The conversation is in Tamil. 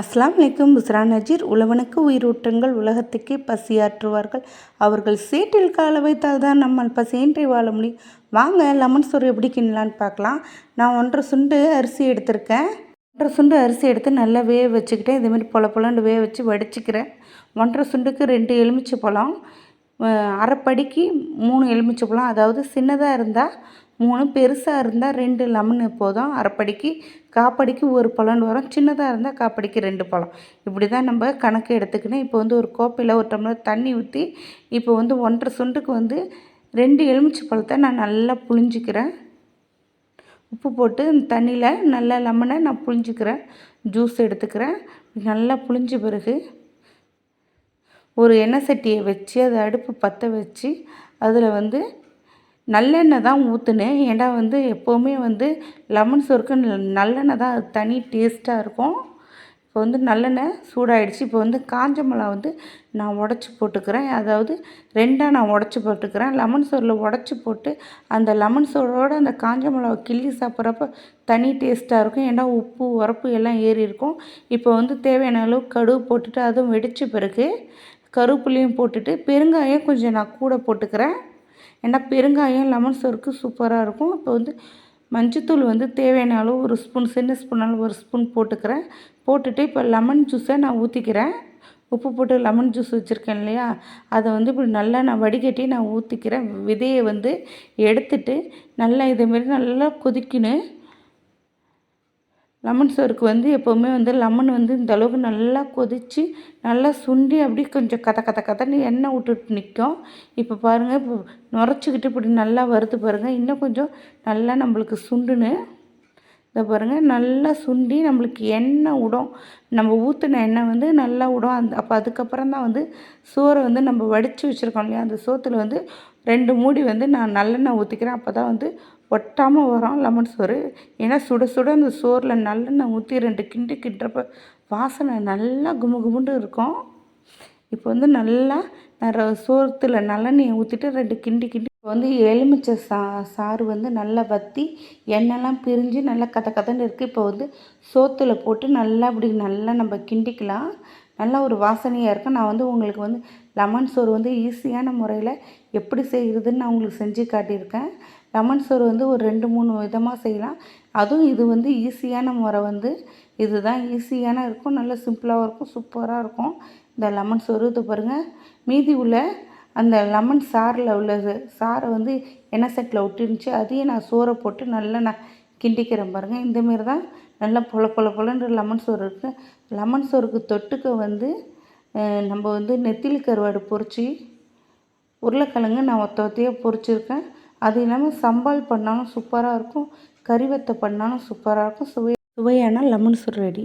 அஸ்லாம் வலைக்கும் புஸ்ரா நஜீர் உழவனுக்கு உயிரூட்டங்கள் உலகத்துக்கே பசியாற்றுவார்கள். அவர்கள் சேற்றில் கால வைத்தால் தான் நம்மால் பசியின்றி வாழ முடியும். வாங்க லெமன் சோறு எப்படி கிண்ணலான்னு பார்க்கலாம். நான் ஒன்றரை சுண்டு அரிசி எடுத்திருக்கேன். ஒன்றரை சுண்டு அரிசி எடுத்து நல்லா வேக வச்சுக்கிட்டேன். இதேமாதிரி பொல பொலண்டு வேக வச்சு வடிச்சிக்கிறேன். ஒன்றரை சுண்டுக்கு ரெண்டு எலுமிச்சை பழம் அரைப்படிக்கு மூணு எலுமிச்சை பழம். அதாவது சின்னதாக இருந்தால் மூணு பெருசாக இருந்தால் ரெண்டு லெமன் போதும். அரைப்படிக்கு காப்படிக்கு ஒரு பழம்னு வரும். சின்னதாக இருந்தால் காப்படிக்கு ரெண்டு பழம். இப்படி தான் நம்ம கணக்கு எடுத்துக்கணும். இப்போ வந்து ஒரு கோப்பையில் ஒரு டம்ளர் தண்ணி ஊற்றி இப்போ வந்து ஒன்றரை சுண்டுக்கு வந்து ரெண்டு எலுமிச்சை பழத்தை நான் நல்லா புழிஞ்சிக்கிறேன். உப்பு போட்டு இந்த தண்ணியில் நல்லா லெமனை நான் புழிஞ்சிக்கிறேன். ஜூஸ் எடுத்துக்கிறேன். நல்லா புழிஞ்ச பிறகு ஒரு எண்ணெய் சட்டியை வச்சு அதை அடுப்பு பற்ற வச்சு அதில் வந்து நல்லெண்ணெய் தான் ஊற்றுனேன் ஏன்னா வந்து எப்போவுமே வந்து லெமன் சோறுக்கு நல்லெண்ணெய் தான் தனி டேஸ்ட்டாக இருக்கும். இப்போ வந்து நல்லெண்ணெய் சூடாகிடுச்சு இப்போ வந்து காஞ்ச மிளகா வந்து நான் உடச்சி போட்டுக்கிறேன். அதாவது ரெண்டாக நான் உடச்சி போட்டுக்கிறேன். லெமன் சோறில் உடச்சி போட்டு அந்த லெமன் சோறோடு அந்த காஞ்ச மிளகா கிள்ளி சாப்பிட்றப்ப தனி டேஸ்ட்டாக இருக்கும். ஏன்னா உப்பு உரப்பு எல்லாம் ஏறி இருக்கும். இப்போ வந்து தேவையான அளவு கடுகு போட்டுட்டு அதுவும் வெடித்த பிறகு கருப்புலையும் போட்டுட்டு பெருங்காயம் கொஞ்சம் நான் கூட போட்டுக்கிறேன். ஏன்னா பெருங்காயம் லெமன் சோறுக்கு சூப்பராக இருக்கும். இப்போ வந்து மஞ்சத்தூள் வந்து தேவையான அளவு ஒரு ஸ்பூன் சின்ன ஸ்பூனாலும் ஒரு ஸ்பூன் போட்டுக்கிறேன். போட்டுட்டு இப்போ லெமன் ஜூஸை நான் ஊற்றிக்கிறேன் உப்பு போட்டு லெமன் ஜூஸ் வச்சுருக்கேன் இல்லையா? அதை வந்து இப்படி நல்லா நான் வடிகட்டி நான் ஊற்றிக்கிறேன் விதையை வந்து எடுத்துட்டு நல்லா இதேமாரி நல்லா கொதிக்கணும். லெமன் சோறுக்கு வந்து எப்போவுமே வந்து லெமன் வந்து இந்த அளவுக்கு நல்லா கொதித்து நல்லா சுண்டி அப்படி கொஞ்சம் கத கத கதன்னு எண்ணெய் விட்டுட்டு நிற்கும் இப்போ பாருங்கள் இப்போ நுரைச்சிக்கிட்டு இப்படி நல்லா வறுத்து பாருங்கள் இன்னும் கொஞ்சம் நல்லா நம்மளுக்கு சுண்டுன்னு. இதை பாருங்கள் நல்லா சுண்டி நம்மளுக்கு எண்ணெய் விடும் நம்ம ஊற்றின எண்ணெய் வந்து நல்லா விடும் அந்த அப்போ அதுக்கப்புறம் தான் வந்து சோறை வந்து நம்ம வடித்து வச்சுருக்கோம் இல்லையா? அந்த சோத்தில் வந்து ரெண்டு மூடி வந்து நான் நல்லெண்ணெய் ஊற்றிக்கிறேன் அப்போ தான் வந்து ஒட்டாமல் வரும் லெமன் சோறு. ஏன்னா சுட சுட அந்த சோறில் நல்லெண்ணெய் ஊற்றி ரெண்டு கிண்டு கிண்டுறப்ப வாசனை நல்லா கும்மு கும்முண்டு இருக்கும். இப்போ வந்து நல்லா நான் சோத்தில் நல்லெண்ணெயை ஊற்றிட்டு ரெண்டு கிண்டி கிண்டி இப்போ வந்து எலுமிச்சை சா சாறு வந்து நல்லா வற்றி எண்ணெய்லாம் பிரிஞ்சு நல்லா கத கதன்னு இருக்குது இப்போ வந்து சோத்தில் போட்டு நல்லா அப்படி நல்லா நம்ம கிண்டிக்கலாம். நல்லா ஒரு வாசனையாக இருக்கும். நான் வந்து உங்களுக்கு வந்து லெமன் சோறு வந்து ஈஸியான முறையில் எப்படி செய்கிறதுன்னு நான் உங்களுக்கு செஞ்சு காட்டியிருக்கேன். லெமன் சோறு வந்து ஒரு ரெண்டு மூணு விதமாக செய்யலாம். அதுவும் இது வந்து ஈஸியான முறை வந்து இதுதான். ஈஸியான இருக்கும் நல்ல சிம்பிளாகவும் இருக்கும் சூப்பராக இருக்கும். இந்த லெமன் சோறு இது பாருங்கள் மீதி உள்ள அந்த லெமன் சாரில் உள்ளது. சாரை வந்து எண்ணெய் செட்டில் விட்டுருந்துச்சு அதையும் நான் சோறை போட்டு நல்லா நான் கிண்டிக்கிறேன் பாருங்கள் இந்தமாரி தான் நல்லா பொல பொல பொலன்ற லெமன் சோறு இருக்குது லெமன் சோறுக்கு தொட்டுக்க வந்து நம்ம வந்து நெத்திலி கருவாடு பொறிச்சி உருளைக்கிழங்கு நான் ஒத்த ஒத்தையாக பொறிச்சிருக்கேன். அது இல்லாமல் சம்பால் பண்ணாலும் சூப்பராக இருக்கும். கறி பண்ணாலும் சூப்பராக இருக்கும். சுவை சுவையான லெமன் சோறு ரெடி.